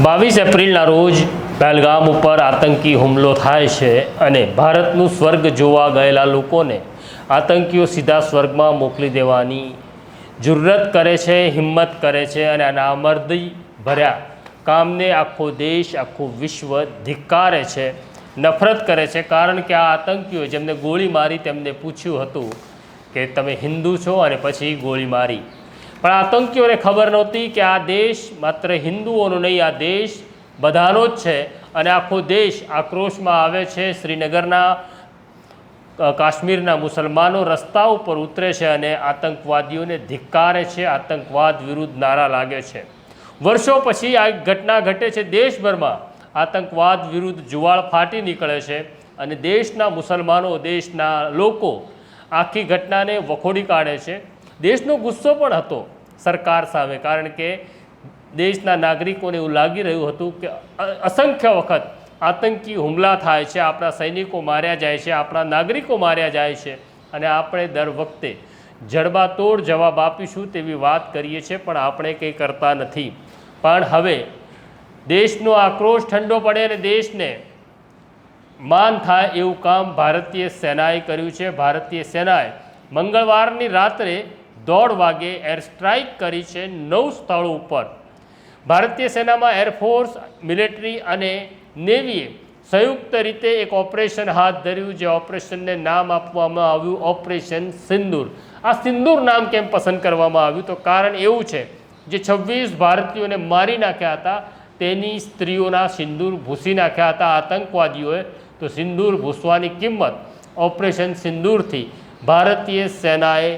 બાવીસ એપ્રિલના રોજ પહેલગામ ઉપર આતંકી હુમલો થાય છે અને ભારતનું સ્વર્ગ જોવા ગયેલા લોકોને આતંકીઓ સીધા સ્વર્ગમાં મોકલી દેવાની જરૂરત કરે છે, હિંમત કરે છે અને આ નામર્દી ભર્યા કામને આખો દેશ, આખું વિશ્વ ધિક્કારે છે, નફરત કરે છે. કારણ કે આ આતંકીઓ જેમને ગોળી મારી તેમને પૂછ્યું હતું કે તમે હિન્દુ છો અને પછી ગોળી મારી. પણ આતંકીઓને ખબર નહોતી કે આ દેશ માત્ર હિન્દુઓનો નહીં, આ દેશ બધાનો જ છે. અને આખો દેશ આક્રોશમાં આવે છે, શ્રીનગરના કાશ્મીરના મુસલમાનો રસ્તા ઉપર ઉતરે છે અને આતંકવાદીઓને ધિક્કારે છે, આતંકવાદ વિરુદ્ધ નારા લાગે છે. વર્ષો પછી આ ઘટના ઘટે છે, દેશભરમાં આતંકવાદ વિરુદ્ધ જુવાળ ફાટી નીકળે છે અને દેશના મુસલમાનો, દેશના લોકો આખી ઘટનાને વખોડી કાઢે છે. દેશનો ગુસ્સો પણ હતો. સરકાર સામે. કારણ કે દેશના નાગરિકોને એવું લાગી રહ્યું હતું કે અસંખ્ય વખત આતંકી હુમલા થાય છે, આપણા સૈનિકો માર્યા જાય છે, આપણા નાગરિકો માર્યા જાય છે અને આપણે દર વખતે જડબાતોડ જવાબ આપીશું તેવી વાત કરીએ છીએ, પણ આપણે કંઈ કરતા નથી. પણ હવે દેશનો આક્રોશ ઠંડો પડે અને દેશને માન થાય એવું કામ ભારતીય સેનાએ કર્યું છે. ભારતીય સેનાએ મંગળવારની રાત્રે દોઢ વાગે એર સ્ટ્રાઇક કરી છે નવ સ્થળો ઉપર. ભારતીય સેનામાં એરફોર્સ મિલિટરી અને નેવીએ સંયુક્ત રીતે એક ઓપરેશન હાથ ધર્યું જે ઓપરેશનને નામ આપવામાં આવ્યું ઓપરેશન સિંદૂર. આ સિંદૂર નામ કેમ પસંદ કરવામાં આવ્યું? તો કારણ એવું છે જે છવ્વીસ ભારતીયોને મારી નાખ્યા હતા, તેની સ્ત્રીઓના સિંદૂર ભૂસી નાખ્યા હતા આતંકવાદીઓએ. તો સિંદૂર ભૂસવાની કિંમત ઓપરેશન સિંદૂરથી ભારતીય સેનાએ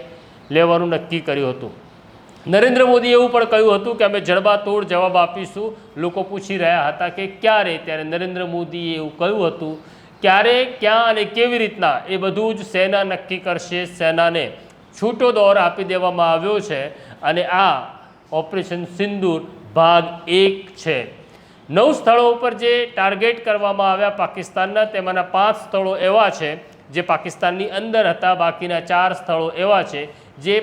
લેવાનું નક્કી કર્યું હતું. નરેન્દ્ર મોદીએ એવું પણ કહ્યું હતું કે અમે જડબાતોડ જવાબ આપીશું. લોકો પૂછી રહ્યા હતા કે ક્યારે? ત્યારે નરેન્દ્ર મોદીએ એવું કહ્યું હતું, ક્યારે, ક્યાં અને કેવી રીતના એ બધું જ સેના નક્કી કરશે, સેનાને છૂટો દોર આપી દેવામાં આવ્યો છે અને આ ઓપરેશન સિંદૂર ભાગ એક છે. નવ સ્થળો ઉપર જે ટાર્ગેટ કરવામાં આવ્યા પાકિસ્તાનના, તેમાંના પાંચ સ્થળો એવા છે જે પાકિસ્તાનની અંદર હતા. બાકીના ચાર સ્થળો એવા છે જે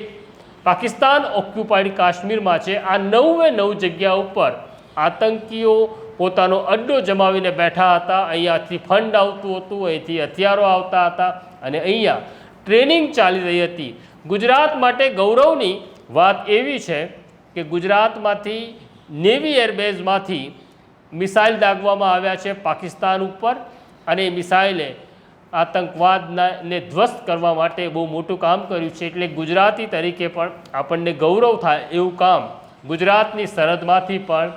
પાકિસ્તાન ઓક્યુપાઈડ કાશ્મીરમાં છે, આ નવે નવ જગ્યા ઉપર આતંકીઓ પોતાનો અડ્ડો જમાવીને બેઠા હતા. અહીંયાથી ફંડ આવતું હતું, અહીંથી હથિયારો આવતા હતા અને અહીંયા ટ્રેનિંગ ચાલી રહી હતી. ગુજરાત માટે ગૌરવની વાત એવી છે કે ગુજરાતમાંથી નેવી એરબેઝમાંથી મિસાઇલ દાગવામાં આવ્યા છે પાકિસ્તાન ઉપર અને મિસાઇલે આતંકવાદના ધ્વસ્ત કરવા માટે બહુ મોટું કામ કર્યું છે. એટલે ગુજરાતી તરીકે પણ આપણને ગૌરવ થાય એવું કામ ગુજરાતની સરહદમાંથી પણ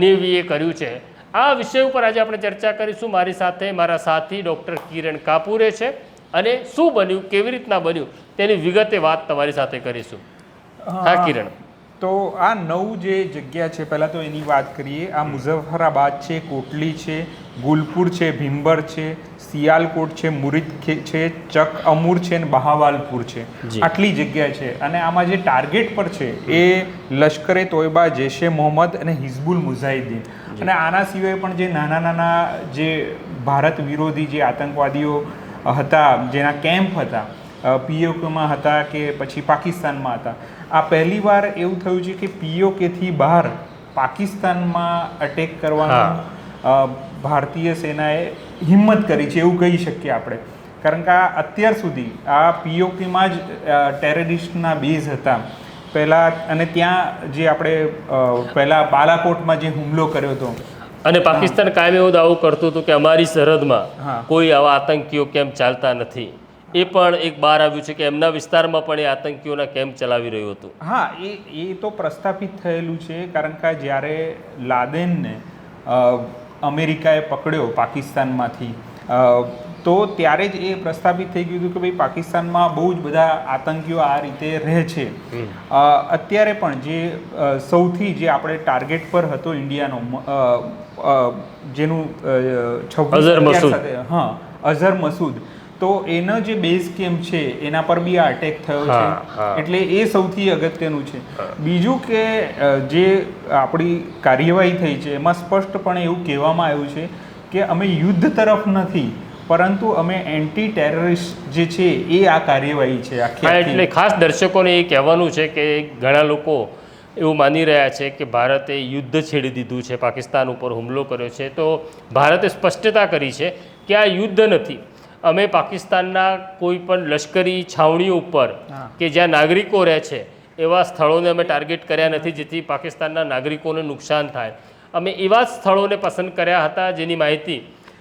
નેવીએ કર્યું છે. આ વિષય ઉપર આજે આપણે ચર્ચા કરીશું. મારી સાથે મારા સાથી ડૉક્ટર કિરણ કાપુરે છે અને શું બન્યું કેવી રીતના બન્યું તેની વિગતે વાત તમારી સાથે કરીશું. હા કિરણ. તો આ નવ જે જગ્યા છે પહેલાં તો એની વાત કરીએ. આ મુઝફ્ફરાબાદ છે કોટલી છે ગુલપુર છે ભીંબર છે સિયાલકોટ છે મુરિદ છે ચક અમૂર છે અને બહાવાલપુર છે. આટલી જગ્યા છે. અને આમાં જે ટાર્ગેટ પર છે એ લશ્કરે તોયબા જૈશે મોહમ્મદ અને હિઝબુલ મુઝાહિદ્દીન અને આના સિવાય પણ જે નાના નાના જે ભારત વિરોધી જે આતંકવાદીઓ હતા જેના કેમ્પ હતા પીઓકેમાં હતા કે પછી પાકિસ્તાનમાં હતા આ પહેલીવાર એવું થયું છે કે પીઓકેથી બહાર પાકિસ્તાનમાં અટેક કરવાનું ભારતીય સેનાએ હિંમત કરી છે એવું કહી શકીએ આપણે. કારણ કે આ અત્યાર સુધી આ પીઓકેમાં જ ટેરરિસ્ટના બેઝ હતા. પહેલાં અને ત્યાં જે આપણે પહેલાં બાલાકોટમાં જે હુમલો કર્યો હતો. અને પાકિસ્તાન કાયમ એવો દાવો કરતું હતું કે અમારી સરહદમાં. કોઈ આવા આતંકીઓ કેમ્પ ચાલતા નથી. એ પણ એક બહાર આવ્યું છે કે એમના વિસ્તારમાં પણ એ આતંકીઓના કેમ્પ ચલાવી રહ્યું હતું. હા એ એ તો પ્રસ્થાપિત થયેલું છે કારણ કે જ્યારે લાદેનને અમેરિકાએ પકડ્યો પાકિસ્તાનમાંથી. તો ત્યારે જ એ પ્રસ્થાપિત થઈ ગયું હતું કે ભાઈ પાકિસ્તાનમાં બહુ જ બધા આતંકીઓ આ રીતે રહે છે. અત્યારે પણ જે સૌથી જે આપણે ટાર્ગેટ પર હતો ઇન્ડિયાનો જેનું છવ્વીસ હા અઝહર મસૂદ. તો એનો જે બેઝ કેમ્પ છે એના પર બી આ અટેક થયો છે. એટલે એ સૌથી અગત્યનું છે. બીજું કે જે આપણી કાર્યવાહી થઈ છે એમાં સ્પષ્ટપણે એવું કહેવામાં આવ્યું છે કે અમે યુદ્ધ તરફ નથી પરંતુ અમે એન્ટી ટેરરિસ્ટ જે છે એ આ કાર્યવાહી છે આખી. એટલે ખાસ દર્શકોને એ કહેવાનું છે કે ઘણા લોકો એવું માની રહ્યા છે કે ભારતે યુદ્ધ છેડી દીધું છે પાકિસ્તાન ઉપર હુમલો કર્યો છે. તો ભારતે સ્પષ્ટતા કરી છે કે આ યુદ્ધ નથી. અમે પાકિસ્તાનના કોઈ પણ લશ્કરી છાવણીઓ ઉપર કે જ્યાં નાગરિકો રહે છે એવા સ્થળોને અમે ટાર્ગેટ કર્યા નથી જેથી પાકિસ્તાનના નાગરિકોને નુકસાન થાય. અમે એવા સ્થળોને પસંદ કર્યા હતા જેની માહિતી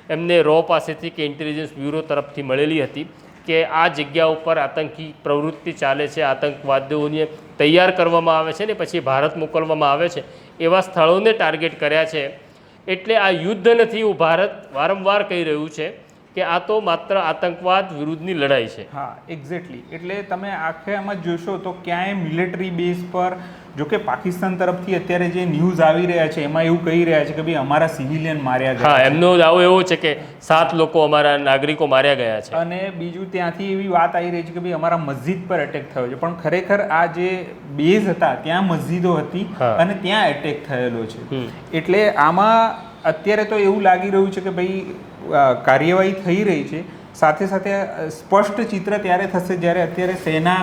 એમને રો પાસેથી કે ઇન્ટેલિજન્સ બ્યુરો તરફથી મળેલી હતી કે આ જગ્યા ઉપર આતંકી પ્રવૃત્તિ ચાલે છે આતંકવાદીઓને તૈયાર કરવામાં આવે છે ને પછી ભારત મોકલવામાં આવે છે એવા સ્થળોને ટાર્ગેટ કર્યા છે. એટલે આ યુદ્ધ નથી એવું ભારત વારંવાર કહી રહ્યું છે. કે આ તો માત્ર આતંકવાદ વિરુદ્ધની લડાઈ છે. હા એક્ઝેક્ટલી એટલે તમે આખે આમાં જોશો તો ક્યાંય મિલિટરી બેઝ પર જો કે પાકિસ્તાન તરફથી અત્યારે જે ન્યૂઝ આવી રહ્યા છે એમાં એવું કહી રહ્યા છે કે ભાઈ અમારા સિવિલિયન માર્યા ગયા હા એમનો દાવો એવો છે કે સાત લોકો અમારા નાગરિકો માર્યા ગયા છે. અને બીજું ત્યાંથી એવી વાત આવી રહી છે કે ભાઈ અમારા મસ્જિદ પર એટેક થયો છે. પણ ખરેખર આ જે બેઝ હતા ત્યાં મસ્જિદો હતી અને ત્યાં એટેક થયેલો છે. એટલે આમાં અત્યારે તો એવું લાગી રહ્યું છે કે ભાઈ કાર્યવાહી થઈ રહી છે. સાથે સાથે સ્પષ્ટ ચિત્ર ત્યારે થશે જ્યારે અત્યારે સેના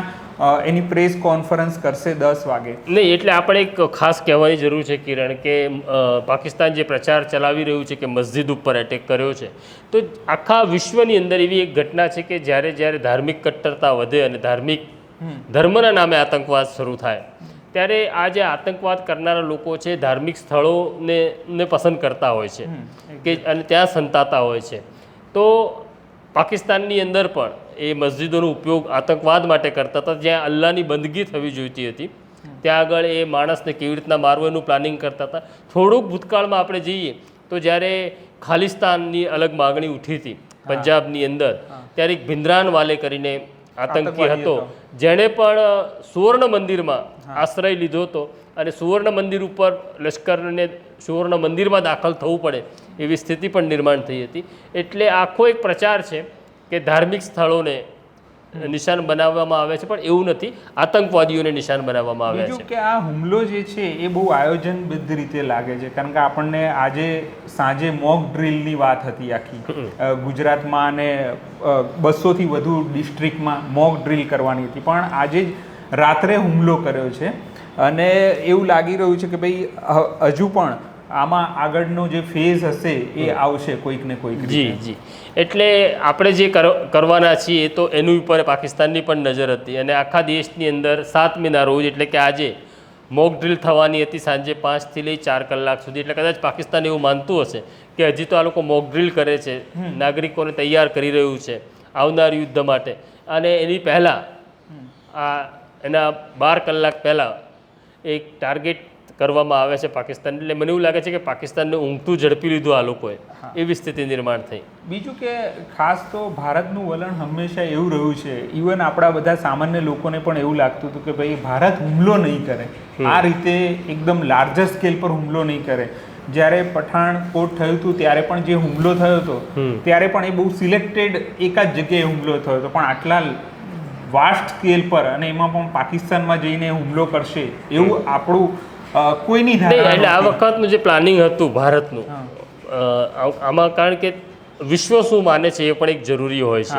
એની પ્રેસ કોન્ફરન્સ કરશે દસ વાગે. નહીં એટલે આપણે એક ખાસ કહેવાની જરૂર છે કિરણ કે પાકિસ્તાન જે પ્રચાર ચલાવી રહ્યું છે કે મસ્જિદ ઉપર એટેક કર્યો છે તો આખા વિશ્વની અંદર એવી એક ઘટના છે કે જ્યારે જ્યારે ધાર્મિક કટ્ટરતા વધે અને ધાર્મિક ધર્મના નામે આતંકવાદ શરૂ થાય ત્યારે આ જે આતંકવાદ કરનારા લોકો છે ધાર્મિક સ્થળોને ને પસંદ કરતા હોય છે કે અને ત્યાં સંતાતા હોય છે. તો પાકિસ્તાનની અંદર પણ એ મસ્જિદોનો ઉપયોગ આતંકવાદ માટે કરતા હતા જ્યાં અલ્લાહની બંદગી થવી જોઈતી હતી. ત્યાં આગળ એ માણસને કેવી રીતના મારવું એનું પ્લાનિંગ કરતા હતા. થોડુંક ભૂતકાળમાં આપણે જઈએ તો જ્યારે ખાલિસ્તાનની અલગ માગણી ઉઠી હતી પંજાબની અંદર ત્યારે એક ભિંદ્રાન વાલે કરીને આતંકી હતો. જેણે પણ સુવર્ણ મંદિરમાં આશ્રય લીધો હતો અને સુવર્ણ મંદિર ઉપર લશ્કરને સુવર્ણ મંદિરમાં દાખલ થવું પડે એવી સ્થિતિ પણ નિર્માણ થઈ હતી. એટલે આખો એક પ્રચાર છે કે ધાર્મિક સ્થળોને નિશાન બનાવવામાં આવે છે પણ એવું નથી. આતંકવાદીઓને નિશાન બનાવવામાં આવ્યા છે. કે આ હુમલો જે છે એ બહુ આયોજનબદ્ધ રીતે લાગે છે. કારણ કે આપણને આજે સાંજે મોક ડ્રીલની વાત હતી આખી. ગુજરાતમાં અને બસોથી વધુ ડિસ્ટ્રિક્ટમાં મોક ડ્રીલ કરવાની હતી. પણ આજે જ રાત્રે હુમલો કર્યો છે. અને એવું લાગી રહ્યું છે કે ભાઈ હજુ પણ આમાં આગળનો જે ફેઝ હશે એ આવશે કોઈક ને કોઈક જી જી. એટલે આપણે જે કર- કરવાના છીએ તો એની ઉપર પાકિસ્તાનની પણ નજર હતી અને આખા દેશની અંદર સાતમીના રોજ એટલે કે આજે મોક ડ્રિલ થવાની હતી સાંજે પાંચથી લઈ ચાર કલાક સુધી. એટલે કદાચ પાકિસ્તાન એવું માનતું હશે કે હજી તો આ લોકો મોક ડ્રિલ કરે છે નાગરિકોને તૈયાર કરી રહ્યું છે આવનાર યુદ્ધ માટે. અને એની પહેલાં આ એના બાર કલાક પહેલાં એક ટાર્ગેટ કરવામાં આવે છે પાકિસ્તાન. એટલે મને એવું લાગે છે કે પાકિસ્તાનને ઊંઘતું ઝડપી લીધું આ લોકોએ. એવી સ્થિતિ નિર્માણ થઈ. બીજું કે ખાસ તો ભારતનું વલણ હંમેશા એવું રહ્યું છે ઇવન આપણા બધા સામાન્ય લોકોને પણ એવું લાગતું હતું કે ભાઈ ભારત હુમલો નહીં કરે. આ રીતે એકદમ લાર્જર સ્કેલ પર હુમલો નહીં કરે. જ્યારે પઠાણકોટ થયું હતું ત્યારે પણ જે હુમલો થયો હતો ત્યારે પણ એ બહુ સિલેક્ટેડ એકાદ જગ્યાએ હુમલો થયો હતો. પણ આટલા વાસ્ટ સ્કેલ પર અને એમાં પણ પાકિસ્તાનમાં જઈને હુમલો કરશે એવું આપણું કોઈની એટલે આ વખતનું જે પ્લાનિંગ હતું ભારતનું આ- આમાં કારણ કે વિશ્વ શું માને છે એ પણ એક જરૂરી હોય છે.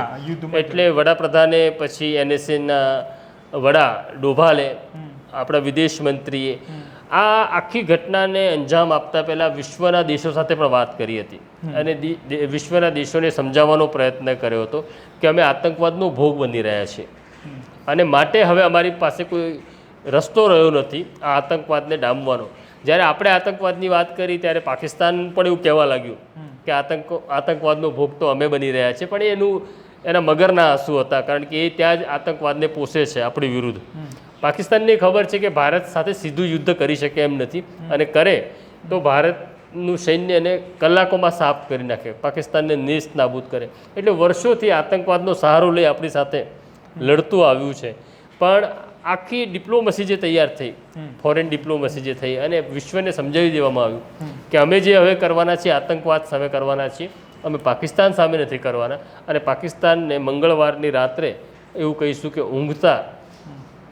એટલે વડાપ્રધાને પછી એનએસએના વડા ડોભાલે આપણા વિદેશ મંત્રીએ આ આખી ઘટનાને અંજામ આપતા પહેલાં વિશ્વના દેશો સાથે પણ વાત કરી હતી. અને વિશ્વના દેશોને સમજાવવાનો પ્રયત્ન કર્યો હતો કે અમે આતંકવાદનો ભોગ બની રહ્યા છીએ. અને માટે હવે અમારી પાસે કોઈ રસ્તો રહ્યો નથી આ આતંકવાદને ડામવાનો. જ્યારે આપણે આતંકવાદની વાત કરી ત્યારે પાકિસ્તાન પણ એવું કહેવા લાગ્યું કે આતંક આતંકવાદનો ભોગ તો અમે બની રહ્યા છીએ પણ એનું એના મગરના આંસુ હતા કારણ કે એ ત્યાં જ આતંકવાદને પોષે છે આપણી વિરુદ્ધ. પાકિસ્તાનને ખબર છે કે ભારત સાથે સીધું યુદ્ધ કરી શકે એમ નથી અને કરે તો ભારતનું સૈન્યને કલાકોમાં સાફ કરી નાખે પાકિસ્તાનને નેસ્ત નાબૂદ કરે. એટલે વર્ષોથી આતંકવાદનો સહારો લઈ આપણી સાથે લડતું આવ્યું છે. પણ આખી ડિપ્લોમસી જે તૈયાર થઈ ફોરેન ડિપ્લોમસી જે થઈ અને વિશ્વને સમજાવી દેવામાં આવ્યું કે અમે જે હવે કરવાના છીએ આતંકવાદ સામે કરવાના છીએ અમે પાકિસ્તાન સામે નથી કરવાના. અને પાકિસ્તાનને મંગળવારની રાત્રે એવું કહીશું કે ઊંઘતા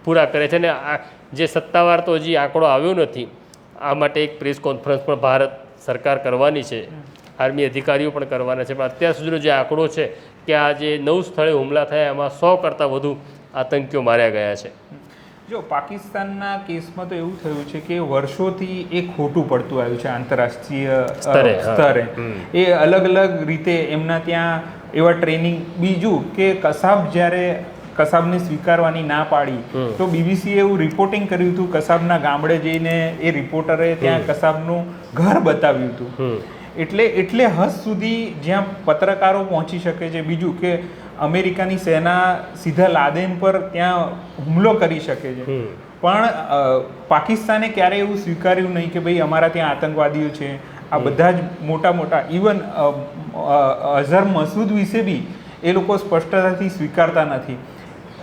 પૂરા કરે છે. અને આ જે સત્તાવાર તો હજી આંકડો આવ્યો નથી આ માટે એક પ્રેસ કોન્ફરન્સ પણ ભારત સરકાર કરવાની છે. આર્મી અધિકારીઓ પણ કરવાના છે. પણ અત્યાર સુધીનો જે આંકડો છે કે આ જે નવ સ્થળે હુમલા થયા એમાં સો કરતાં વધુ આતંકીઓ માર્યા ગયા છે. જો પાકિસ્તાનના કેસમાં તો એવું થયું છે કે વર્ષોથી એ ખોટું પડતું આવ્યું છે આંતરરાષ્ટ્રીય સ્તરે. એ અલગ અલગ રીતે એમના ત્યાં એવા ટ્રેનિંગ બીજું કે કસાબ જ્યારે કસાબને સ્વીકારવાની ના પાડી તો બીબીસીએ એવું રિપોર્ટિંગ કર્યું હતું કસાબના ગામડે જઈને એ રિપોર્ટરે ત્યાં કસાબનું ઘર બતાવ્યું હતું. એટલે એટલે હદ સુધી જ્યાં પત્રકારો પહોંચી શકે છે બીજું કે અમેરિકાની સેના સીધા લાદેન પર ત્યાં હુમલો કરી શકે છે. પણ પાકિસ્તાને ક્યારેય એવું સ્વીકાર્યું નહીં કે ભાઈ અમારા ત્યાં આતંકવાદીઓ છે. આ બધા જ મોટા મોટા ઇવન અઝહર મસૂદ વિશે બી એ લોકો સ્પષ્ટતાથી સ્વીકારતા નથી.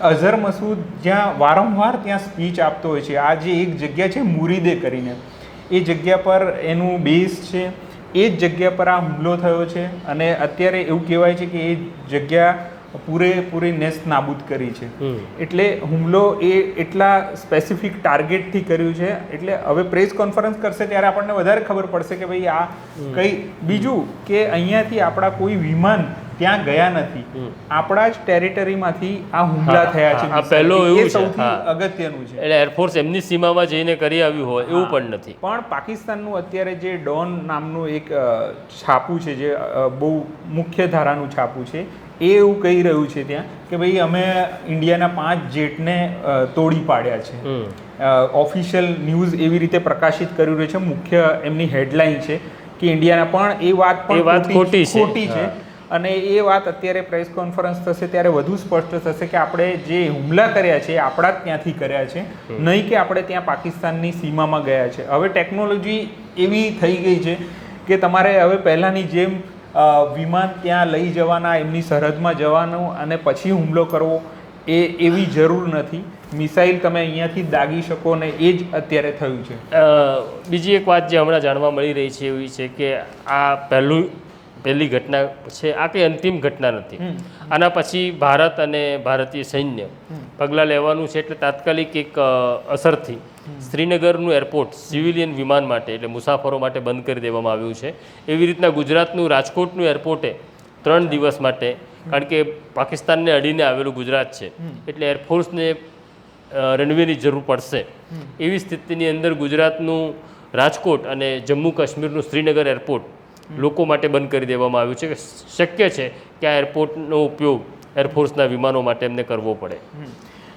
અઝહર મસૂદ જ્યાં વારંવાર ત્યાં સ્પીચ આપતો હોય છે. આ જે એક જગ્યા છે મુરીદે કરીને. એ જગ્યા પર એનું બેઝ છે. એ જ જગ્યા પર આ હુમલો થયો છે. અને અત્યારે એવું કહેવાય છે કે એ જગ્યા પૂરેપૂરી નેસ્ત નાબૂદ કરી છે. એટલે હુમલો એ એટલા સ્પેસિફિક ટાર્ગેટથી કર્યું છે એટલે હવે પ્રેસ કોન્ફરન્સ કરશે ત્યારે આપણને વધારે ખબર પડશે કે ભાઈ આ કઈ બીજું કે અહીંયાથી આપણા કોઈ વિમાન ત્યાં ગયા નથી. આપણા જ ટેરિટરીમાંથી આ હુમલા થયા છે આ પહેલો એવું છે, સૌથી અગત્યનું છે. એટલે એરફોર્સ એમની સીમામાં જઈને કરી આવ્યું હોય એવું પણ નથી. પણ પાકિસ્તાનનું અત્યારે જે ડોન નામનું એક છાપું છે જે બહુ મુખ્ય ધારાનું છાપું છે એ એવું કહી રહ્યું છે ત્યાં કે ભાઈ અમે ઇન્ડિયાના પાંચ જેટને તોડી પાડ્યા છે. ઓફિશિયલ ન્યૂઝ એવી રીતે પ્રકાશિત કર્યું રહ્યું છે. મુખ્ય એમની હેડલાઇન છે કે ઇન્ડિયાના પણ એ વાત પણ વાત ખોટી ખોટી છે. અને એ વાત અત્યારે પ્રેસ કોન્ફરન્સ થશે ત્યારે વધુ સ્પષ્ટ થશે કે આપણે જે હુમલા કર્યા છે આપણા જ ત્યાંથી કર્યા છે. નહીં કે આપણે ત્યાં પાકિસ્તાનની સીમામાં ગયા છે. હવે ટેકનોલોજી એવી થઈ ગઈ છે કે તમારે હવે પહેલાંની જેમ વિમાન ત્યાં લઈ જવાના, એમની સરહદમાં જવાનું અને પછી હુમલો કરવો, એ એવી જરૂર નથી. મિસાઇલ તમે અહીંયાથી દાગી શકો ને એ જ અત્યારે થયું છે. બીજી એક વાત જે હમણાં જાણવા મળી રહી છે એવી છે કે આ પહેલું પહેલી ઘટના છે આ કંઈ અંતિમ ઘટના નથી. આના પછી ભારત અને ભારતીય સૈન્ય પગલાં લેવાનું છે એટલે તાત્કાલિક એક અસરથી શ્રીનગરનું એરપોર્ટ સિવિલિયન વિમાન માટે એટલે મુસાફરો માટે બંધ કરી દેવામાં આવ્યું છે. એવી રીતના ગુજરાતનું રાજકોટનું એરપોર્ટે ત્રણ દિવસ માટે કારણ કે પાકિસ્તાનને અડીને આવેલું ગુજરાત છે એટલે એરફોર્સને રનવેની જરૂર પડશે. એવી સ્થિતિની અંદર ગુજરાતનું રાજકોટ અને જમ્મુ કાશ્મીરનું શ્રીનગર એરપોર્ટ લોકો માટે બંધ કરી દેવામાં આવ્યું છે કે શક્ય છે કે આ એરપોર્ટનો ઉપયોગ એરફોર્સના વિમાનો માટે એમને કરવો પડે.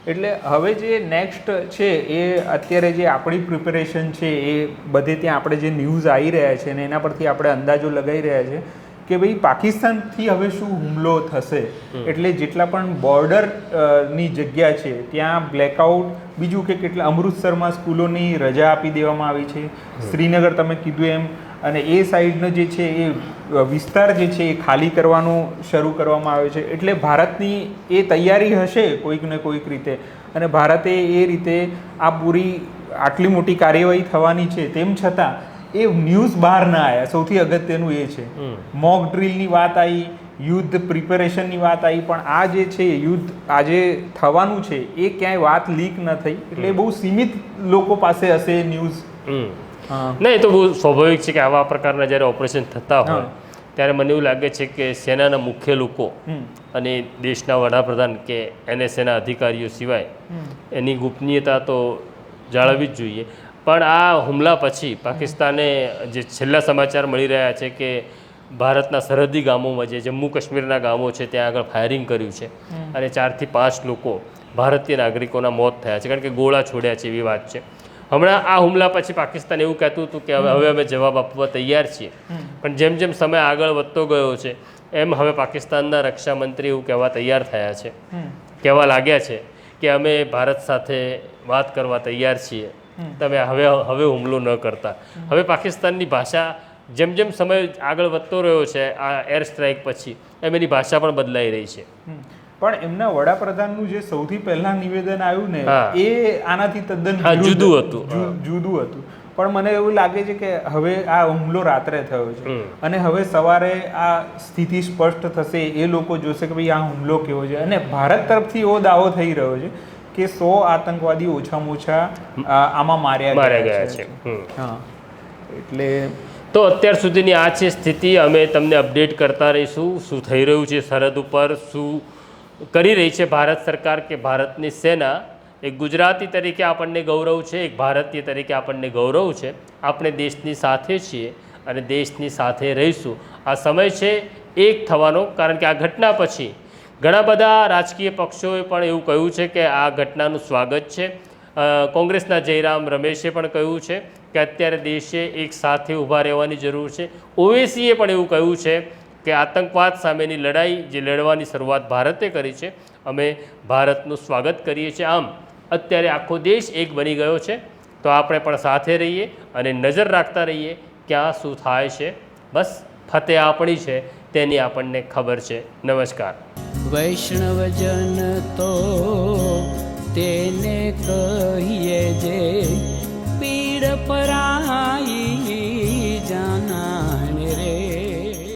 એટલે હવે જે નેક્સ્ટ છે એ અત્યારે જે આપણી પ્રિપેરેશન છે એ બધે ત્યાં આપણે જે ન્યૂઝ આવી રહ્યા છે ને એના પરથી આપણે અંદાજો લગાવી રહ્યા છે કે ભાઈ પાકિસ્તાનથી હવે શું હુમલો થશે? એટલે જેટલા પણ બોર્ડરની જગ્યા છે ત્યાં બ્લેકઆઉટ બીજું કે કેટલા અમૃતસરમાં સ્કૂલોની રજા આપી દેવામાં આવી છે. શ્રીનગર તમે કીધું એમ અને એ સાઈડનો જે છે એ વિસ્તાર જે છે એ ખાલી કરવાનું શરૂ કરવામાં આવે છે. એટલે ભારતની એ તૈયારી હશે કોઈક ને કોઈક રીતે. અને ભારતે એ રીતે આ પૂરી આટલી મોટી કાર્યવાહી થવાની છે તેમ છતાં એ ન્યૂઝ બહાર ના આવ્યા. સૌથી અગત્યનું એ છે. મોક ડ્રીલની વાત આવી યુદ્ધ પ્રિપેરેશનની વાત આવી પણ આ જે છે યુદ્ધ આજે થવાનું છે એ ક્યાંય વાત લીક ન થઈ. એટલે એ બહુ સીમિત લોકો પાસે હશે એ ન્યૂઝ. નહીં એ તો બહુ સ્વાભાવિક છે કે આવા પ્રકારના જ્યારે ઓપરેશન થતા હોય ત્યારે મને એવું લાગે છે કે સેનાના મુખ્ય લોકો અને દેશના વડાપ્રધાન કે એનએસએના અધિકારીઓ સિવાય એની ગુપનીયતા તો જાળવવી જ જોઈએ. પણ આ હુમલા પછી પાકિસ્તાને જે છેલ્લા સમાચાર મળી રહ્યા છે કે ભારતના સરહદી ગામોમાં જે જમ્મુ કાશ્મીરના ગામો છે ત્યાં આગળ ફાયરિંગ કર્યું છે અને ચારથી પાંચ લોકો ભારતીય નાગરિકોના મોત થયા છે. કારણ કે ગોળા છોડ્યા છે એવી વાત છે. હમણાં આ હુમલા પછી પાકિસ્તાન એવું કહેતું હતું કે હવે અમે જવાબ આપવા તૈયાર છીએ. પણ જેમ જેમ સમય આગળ વધતો ગયો છે એમ હવે પાકિસ્તાનના રક્ષા મંત્રી એવું કહેવા તૈયાર થયા છે. કહેવા લાગ્યા છે કે અમે ભારત સાથે વાત કરવા તૈયાર છીએ. તમે હવે હવે હુમલો ન કરતા. હવે પાકિસ્તાનની ભાષા જેમ જેમ સમય આગળ વધતો રહ્યો છે આ એર સ્ટ્રાઇક પછી એમ એની ભાષા પણ બદલાઈ રહી છે. પણ એમના વડાપ્રધાનનું જે સૌથી પહેલા નિવેદન આવ્યું ને એ આનાથી તદ્દન જુદું હતું. જુદું હતું. પણ મને એવું લાગે છે કે હવે આ હુમલો રાત્રે થયો છે. અને હવે સવારે આ સ્થિતિ સ્પષ્ટ થશે એ લોકો જોશે કે ભાઈ આ હુમલો કેવો છે. અને ભારત તરફથી એવો દાવો થઈ રહ્યો છે કે સો આતંકવાદી ઓછામાં ઓછા આમાં માર્યા માર્યા ગયા છે. હા. એટલે તો અત્યાર સુધીની આ છે સ્થિતિ અમે તમને અપડેટ કરતા રહીશું. શું થઈ રહ્યું છે સરહદ ઉપર? શું કરી રહી છે ભારત સરકાર કે ભારતની સેના. એક ગુજરાતી તરીકે આપણને ગૌરવ છે, એક ભારતીય તરીકે આપણને ગૌરવ છે. આપણે દેશની સાથે છીએ અને દેશની સાથે રહીશું. આ સમય છે એક થવાનો, કારણ કે આ ઘટના પછી ઘણા બધા રાજકીય પક્ષોએ પણ એવું કહ્યું છે કે આ ઘટનાનું સ્વાગત છે. કોંગ્રેસના જયરામ રમેશે પણ કહ્યું છે કે અત્યારે દેશે એક સાથે ઊભા રહેવાની જરૂર છે. ઓવેસીએ પણ એવું કહ્યું છે કે આતંકવાદ સામેની લડાઈ જે લડવાની શરૂઆત ભારતે કરી છે, અમે ભારતનું સ્વાગત કરીએ છીએ. આમ, અત્યારે આખો દેશ એક બની ગયો છે. તો આપણે પણ સાથે રહીએ અને નજર રાખતા રહીએ ક્યાં શું થાય છે. બસ, ફતેહ આપણી છે, તેની આપણને ખબર છે. નમસ્કાર. વૈષ્ણવજન તો તેને કહીએ જે, પીડ પરાઈ